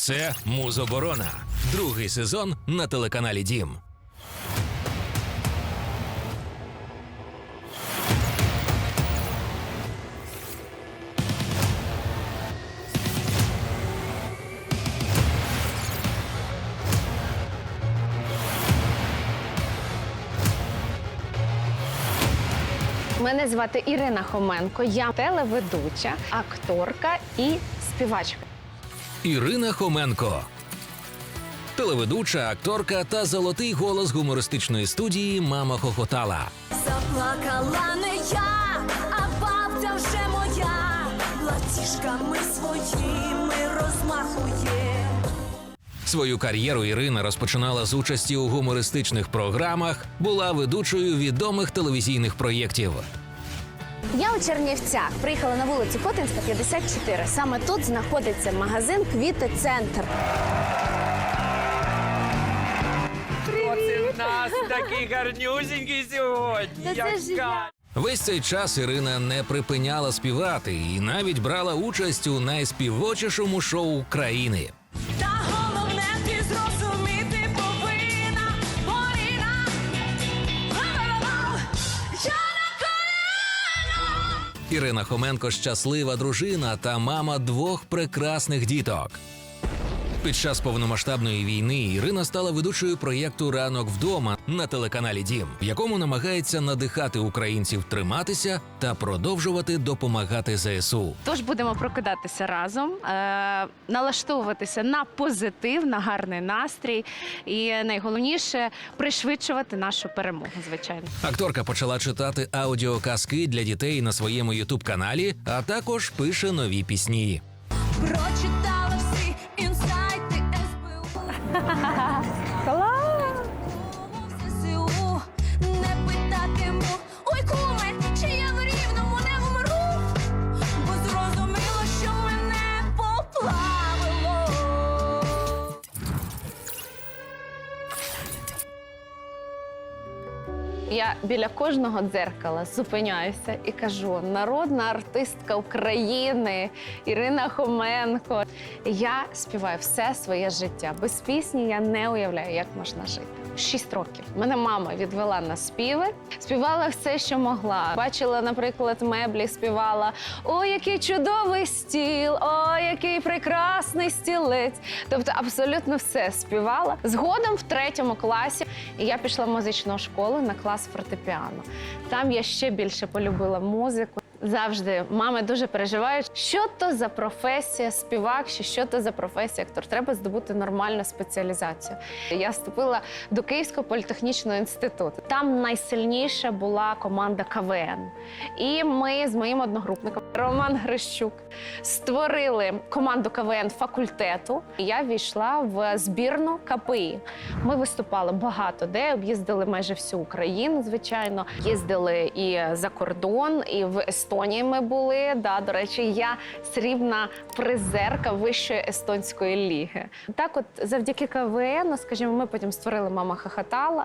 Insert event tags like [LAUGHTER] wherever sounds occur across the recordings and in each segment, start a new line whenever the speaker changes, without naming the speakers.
Це Музоборона, другий сезон на телеканалі Дім.
Мене звати Ірина Хоменко. Я телеведуча, акторка і співачка.
Ірина Хоменко. Телеведуча, акторка та золотий голос гумористичної студії Мама хохотала.
Заплакала не я, а бабця вже моя, платіжками своїми розмахує.
Свою кар'єру Ірина розпочинала з участі у гумористичних програмах, була ведучою відомих телевізійних проєктів.
Я у Чернівцях приїхала на вулицю Хотинська, 54. Саме тут знаходиться магазин Квіти Центр.
Оце в нас такий гарнюсінький сьогодні.
Та це ж
Яка.
Весь цей час Ірина не припиняла співати і навіть брала участь у найспівочішому шоу країни.
Та
Ірина Хоменко щаслива дружина та мама двох прекрасних діток. Під час повномасштабної війни Ірина стала ведучою проєкту Ранок вдома на телеканалі Дім, в якому намагається надихати українців триматися та продовжувати допомагати ЗСУ.
Тож будемо прокидатися разом, е- налаштовуватися на позитив, на гарний настрій, і найголовніше пришвидшувати нашу перемогу. Звичайно.
Акторка почала читати аудіоказки для дітей на своєму ютуб-каналі, а також пише нові пісні.
Прочитала Я
біля кожного дзеркала зупиняюся і кажу: народна артистка України Ірина Хоменко. Я співаю все своє життя. Без пісні я не уявляю, як можна жити. Шість років мене мама відвела на співи, співала все, що могла. Бачила, наприклад, меблі, співала О, який чудовий стіл! О, який прекрасний стілець! Тобто абсолютно все співала. Згодом в третьому класі я пішла в музичну школу на клас фортепіано. Там я ще більше полюбила музику. Завжди мами дуже переживають, що то за професія співак, чи що то за професія актор. Треба здобути нормальну спеціалізацію. Я вступила до Київського політехнічного інституту. Там найсильніша була команда КВН. І ми з моїм одногрупником Роман Грищук створили команду КВН факультету. Я війшла в збірну КПІ. Ми виступали багато де, об'їздили майже всю Україну, звичайно. Їздили і за кордон, і в Естонії ми були. Да, до речі, я срібна призерка вищої естонської ліги. Так, от завдяки КВН, скажімо, ми потім створили мама хахатала.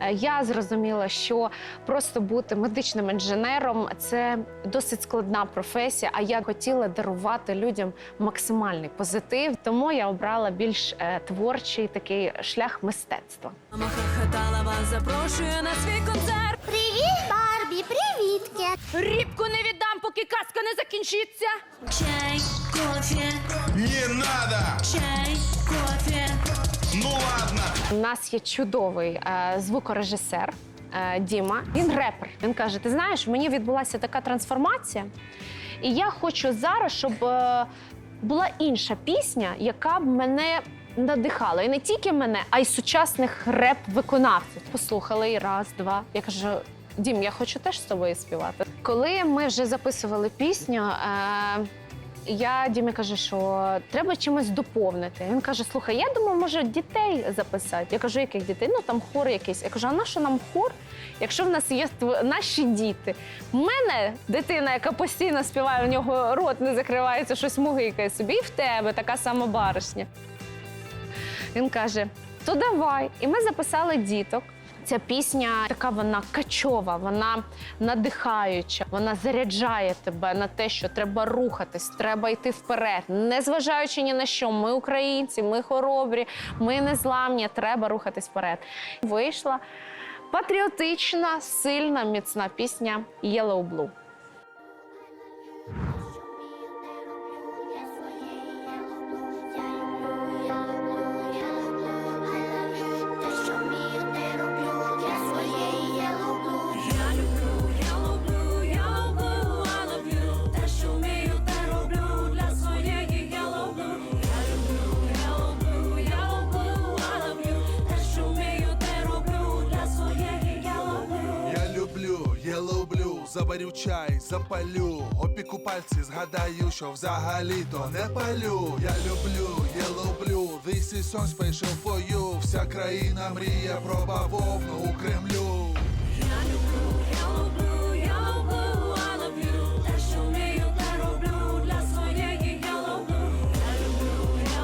Е, Я зрозуміла, що просто бути медичним інженером це досить складна професія. А я хотіла дарувати людям максимальний позитив. Тому я обрала більш е, творчий такий шлях мистецтва.
Мама хохотала вас запрошує на свій концерт.
Привіт.
Рібку не віддам, поки казка не закінчиться. Чай, кофе,
Не надо!
чай, кофе.
Ну ладно!
У нас є чудовий е, звукорежисер. е, Діма, він репер. Він каже: Ти знаєш, мені відбулася така трансформація, і я хочу зараз, щоб е, була інша пісня, яка б мене надихала. І не тільки мене, а й сучасних реп-виконавців. Послухали і раз, два. Я кажу. Дім, я хочу теж з тобою співати. Коли ми вже записували пісню, е, я Дімі кажу, що треба чимось доповнити. Він каже: слухай, я думаю, може дітей записати. Я кажу, яких дітей? Ну там хор якийсь. Я кажу, а на що нам хор, якщо в нас є наші діти? У мене дитина, яка постійно співає, у нього рот не закривається, щось мугикає собі, і в тебе така сама баришня. Він каже: то давай. І ми записали діток. Ця пісня така вона качова, вона надихаюча, вона заряджає тебе на те, що треба рухатись, треба йти вперед, незважаючи ні на що. Ми українці, ми хоробрі, ми незламні, треба рухатись вперед. Вийшла патріотична, сильна, міцна пісня Yellow Blue.
Чай, запалю, опіку пальці, згадаю, що взагалі-то не палю. Я люблю, я люблю, this is so special for you. Вся країна мріє про бавовну у Кремлю.
Я люблю I love you. Те, що вмію, те роблю для своєї. Я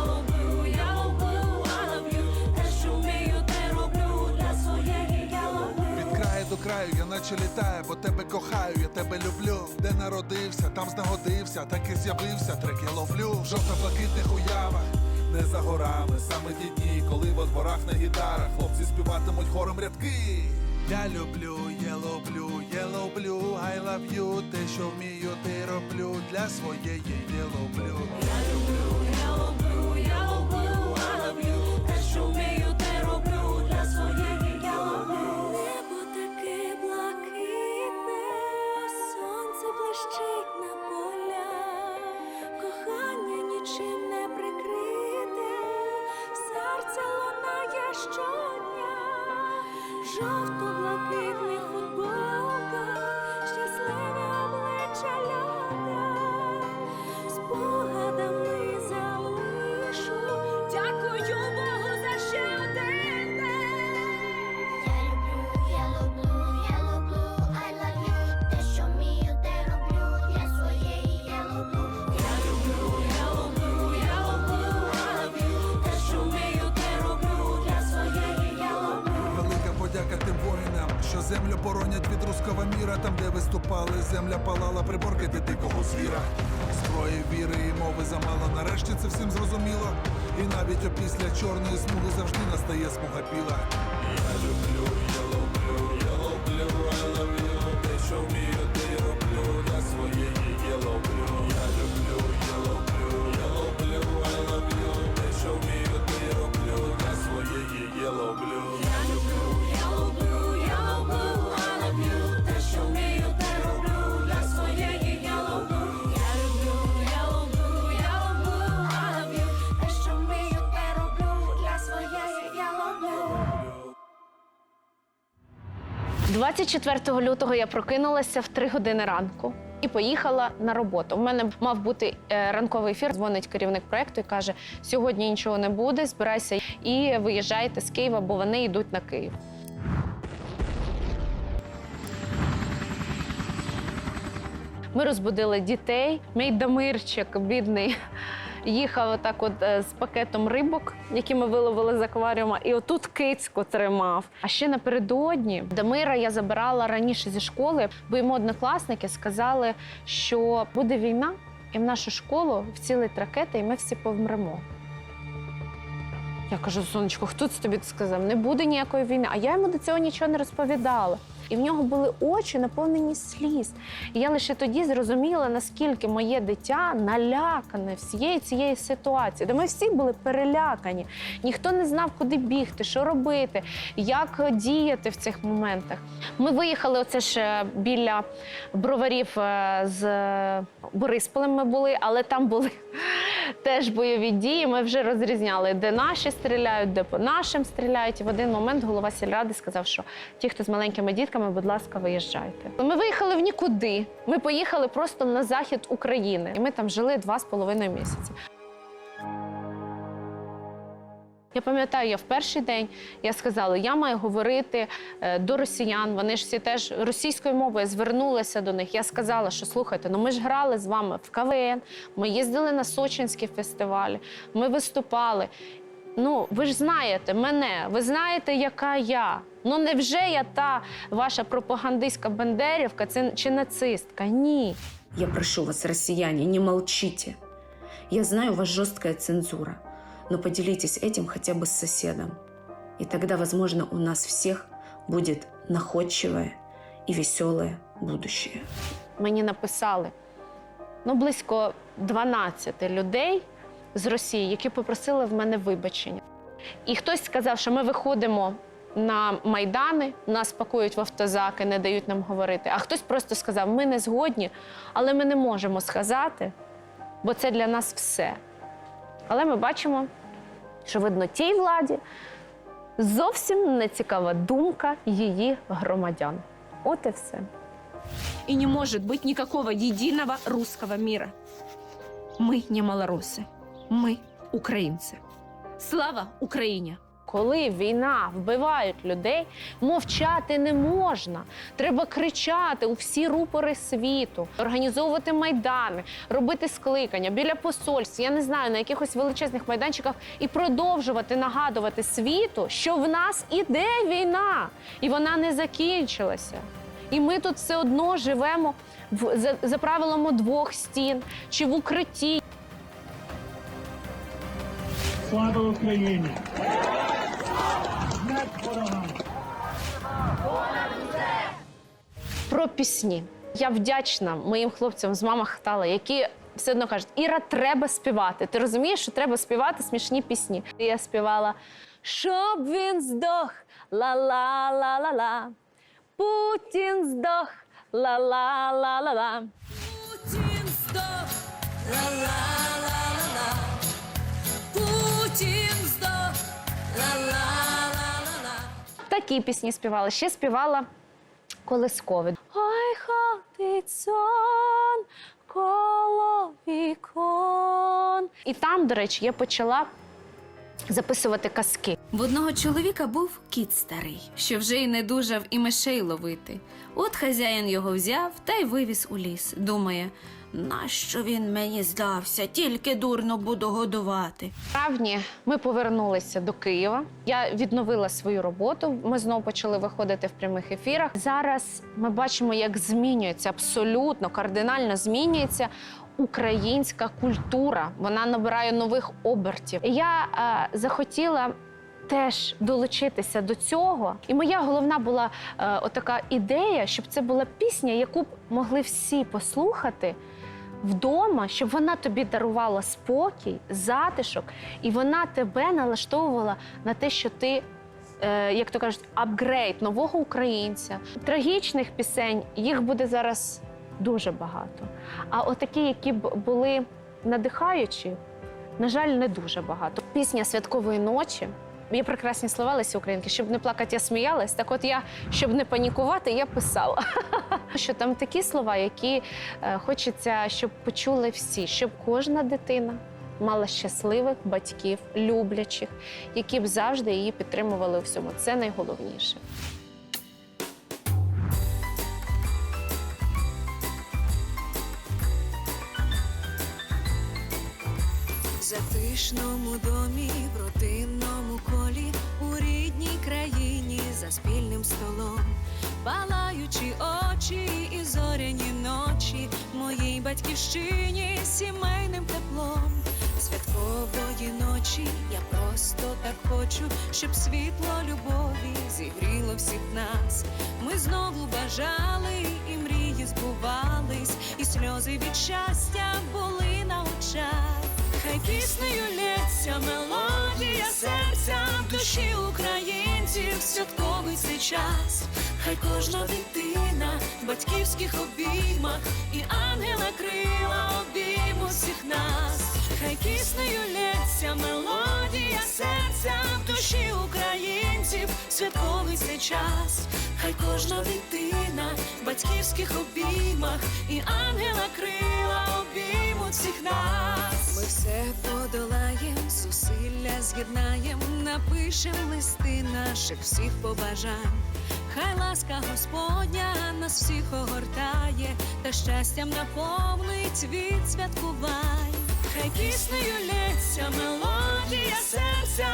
люблю I love you. Те, що вмію, те роблю для своєї blue.
Від краю до краю, я наче літаю, бо тебе кохаю, я тебе люблю. Де народився, там знагодився, так і з'явився, трек я ловлю в жовто-блакитних уявах. Не за горами, саме ті дні, коли во дворах на гітарах хлопці співатимуть хором рядки. Я люблю, я люблю, я люблю, I love you, те, що вмію, те роблю для своєї я люблю.
Я люблю
виступали, земля палала приборки до дикого звіра. Зброї віри і мови замало. Нарешті це всім зрозуміло. І навіть опісля чорної смуги завжди настає смуга біла. Я люблю, я люблю, я люблю, I love you. Те, що вмію, те й роблю для своєї я люблю. Я люблю, я люблю, я люблю, I love you. Те, що вмію, те й роблю для своєї я.
Я люблю,
24 лютого я прокинулася в 3 години ранку і поїхала на роботу. У мене мав бути е, ранковий ефір. Дзвонить керівник проекту і каже: сьогодні нічого не буде, збирайся і виїжджайте з Києва, бо вони йдуть на Київ. Ми розбудили дітей. Мій Дамирчик, бідний, їхав отак от е, з пакетом рибок, які ми виловили з акваріума, і отут кицьку тримав. А ще напередодні Дамира я забирала раніше зі школи, бо йому однокласники сказали, що буде війна, і в нашу школу вцілить ракета, і ми всі повмремо. Я кажу, сонечко, хто це тобі сказав? Не буде ніякої війни. А я йому до цього нічого не розповідала. І в нього були очі наповнені сліз. І я лише тоді зрозуміла, наскільки моє дитя налякане всієї цієї ситуації, де ми всі були перелякані. Ніхто не знав, куди бігти, що робити, як діяти в цих моментах. Ми виїхали оце ж е, біля броварів е, з Борисполем. Ми були, але там були теж бойові дії. Ми вже розрізняли, де наші стріляють, де по нашим стріляють. І в один момент голова сільради сказав, що ті, хто з маленькими дітками, будь ласка, виїжджайте. Ми виїхали в нікуди. Ми поїхали просто на захід України. І ми там жили два з половиною місяці. Я пам'ятаю, я в перший день я сказала, я маю говорити е, до росіян. Вони ж всі теж російською мовою я звернулася до них. Я сказала, що слухайте, ну ми ж грали з вами в КВН, ми їздили на Сочинські фестивалі, ми виступали. Ну, ви ж знаєте мене, ви знаєте, яка я. Ну невже я та ваша пропагандистська бандерівка чи нацистка? Ні.
Я прошу вас, россияне, не молчите. Я знаю, у вас жесткая цензура, но поделитесь этим хотя бы с соседом. И тогда, возможно, у нас всех будет находчивое и веселое будущее.
Мені написали ну, близько 12 людей з Росії, які попросили в мене вибачення. І хтось сказав, що ми виходимо на майдани, нас пакують в автозаки, не дають нам говорити. А хтось просто сказав: ми не згодні, але ми не можемо сказати, бо це для нас все. Але ми бачимо, що видно тій владі зовсім не цікава думка її громадян. От і все.
и не может быть никакого единого русского мира. Мы не малоросы, мы украинцы. Слава Украине!
Коли війна вбивають людей, мовчати не можна. Треба кричати у всі рупори світу, організовувати майдани, робити скликання біля посольств, я не знаю, на якихось величезних майданчиках і продовжувати нагадувати світу, що в нас іде війна, і вона не закінчилася. І ми тут все одно живемо в, за, за правилами двох стін чи в укритті.
Слава Україні! Смерть ворогам!
про пісні. Я вдячна моїм хлопцям з мама Хтала, які все одно кажуть, Іра, треба співати. Ти розумієш, що треба співати смішні пісні. І я співала, щоб він здох, ла-ла-ла-ла-ла. Путін здох, ла-ла-ла-ла-ла.
Путін здох, ла-ла-ла-ла-ла.
Такі пісні співала. Ще співала колискові. Ой, ходить сон коло вікон. І там, до речі, я почала записувати казки.
В одного чоловіка був кіт старий, що вже й не дужав і мишей ловити. От хазяїн його взяв та й вивіз у ліс. Думає, нащо він мені здався, тільки дурно буду годувати.
В травні ми повернулися до Києва. Я відновила свою роботу. Ми знову почали виходити в прямих ефірах. Зараз ми бачимо, як змінюється абсолютно кардинально змінюється. Українська культура вона набирає нових обертів. Я е, захотіла теж долучитися до цього. І моя головна була е, отака ідея, щоб це була пісня, яку б могли всі послухати вдома, щоб вона тобі дарувала спокій, затишок, і вона тебе налаштовувала на те, що ти. е, Як то кажуть, апгрейд нового українця. Трагічних пісень їх буде зараз дуже багато. А отакі, які б були надихаючі, на жаль, не дуже багато. Пісня святкової ночі. Є прекрасні слова Лесі Українки. Щоб не плакати, я сміялась. Так от я, щоб не панікувати, я писала. [LAUGHS] Що там такі слова, які е, хочеться, щоб почули всі, щоб кожна дитина мала щасливих батьків, люблячих, які б завжди її підтримували у всьому. Це найголовніше.
Затишному домі, в родинному колі, у рідній країні за спільним столом, палаючі очі і зоряні ночі, моїй батьківщині сімейним теплом. Святкової ночі я просто так хочу, щоб світло любові зігріло всіх нас. Ми знову бажали, і мрії збувались, і сльози від щастя були на очах. Хай піснею лється мелодія серця в душі українців святковий цей час. Хай кожна дитина в батьківських обіймах і ангела крила обіймуть всіх нас. Хай піснею лється мелодія серця в душі українців святковий цей час. Хай кожна дитина в батьківських обіймах і ангела крила обіймуть всіх нас. Ми все подолаєм, зусилля з'єднаєм, напишем листи наших всіх побажань. Хай ласка Господня нас всіх огортає, та щастям наповнить від святкувань. Хай піснею лється мелодія серця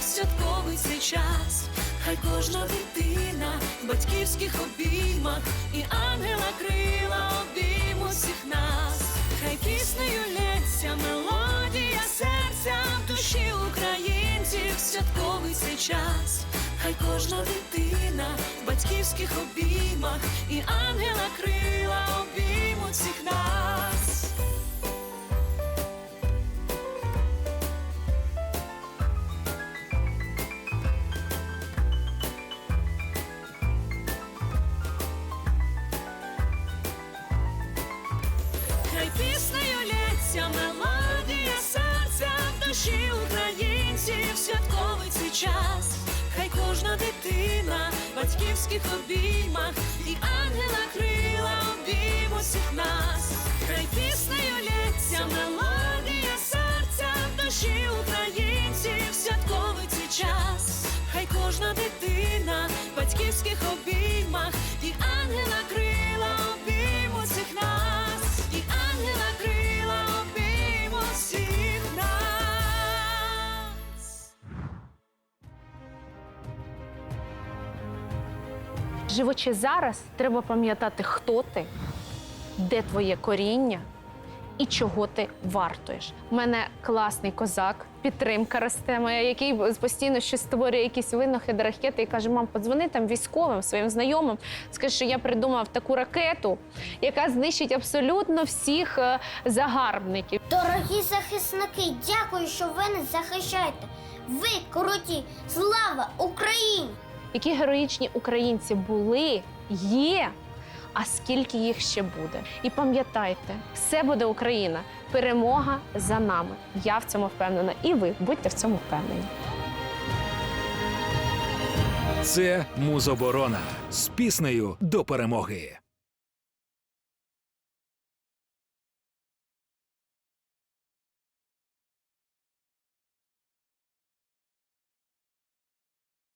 в святковий цей час. Хай кожна дитина в батьківських обіймах і ангела крила обіймуть всіх нас. Хай піснею лється мелодія серця в душі українців святковий цей час. Хай кожна дитина в батьківських обіймах і ангела крила обіймуть всіх нас. Хай піснею лється мелодія серця душі українців святковий цей час. Кожна дитина в батьківських обіймах і ангела крила обійм усіх нас. Хай піснею лється мелодія серця в душі українців святковий цей час. Хай кожна дитина в батьківських обіймах і ангела крила
Живучи зараз, треба пам'ятати, хто ти, де твоє коріння і чого ти вартуєш. У мене класний козак, підтримка росте моя, який постійно щось створює якісь винахиди, ракети і каже: мам, подзвони там військовим, своїм знайомим. Скажи, що я придумав таку ракету, яка знищить абсолютно всіх е, загарбників.
Дорогі захисники, дякую, що ви нас захищаєте. Ви круті! Слава Україні!
Які героїчні українці були, є. А скільки їх ще буде? І пам'ятайте, все буде Україна. Перемога за нами. Я в цьому впевнена, і ви будьте в цьому впевнені.
Це Музоборона з піснею до перемоги.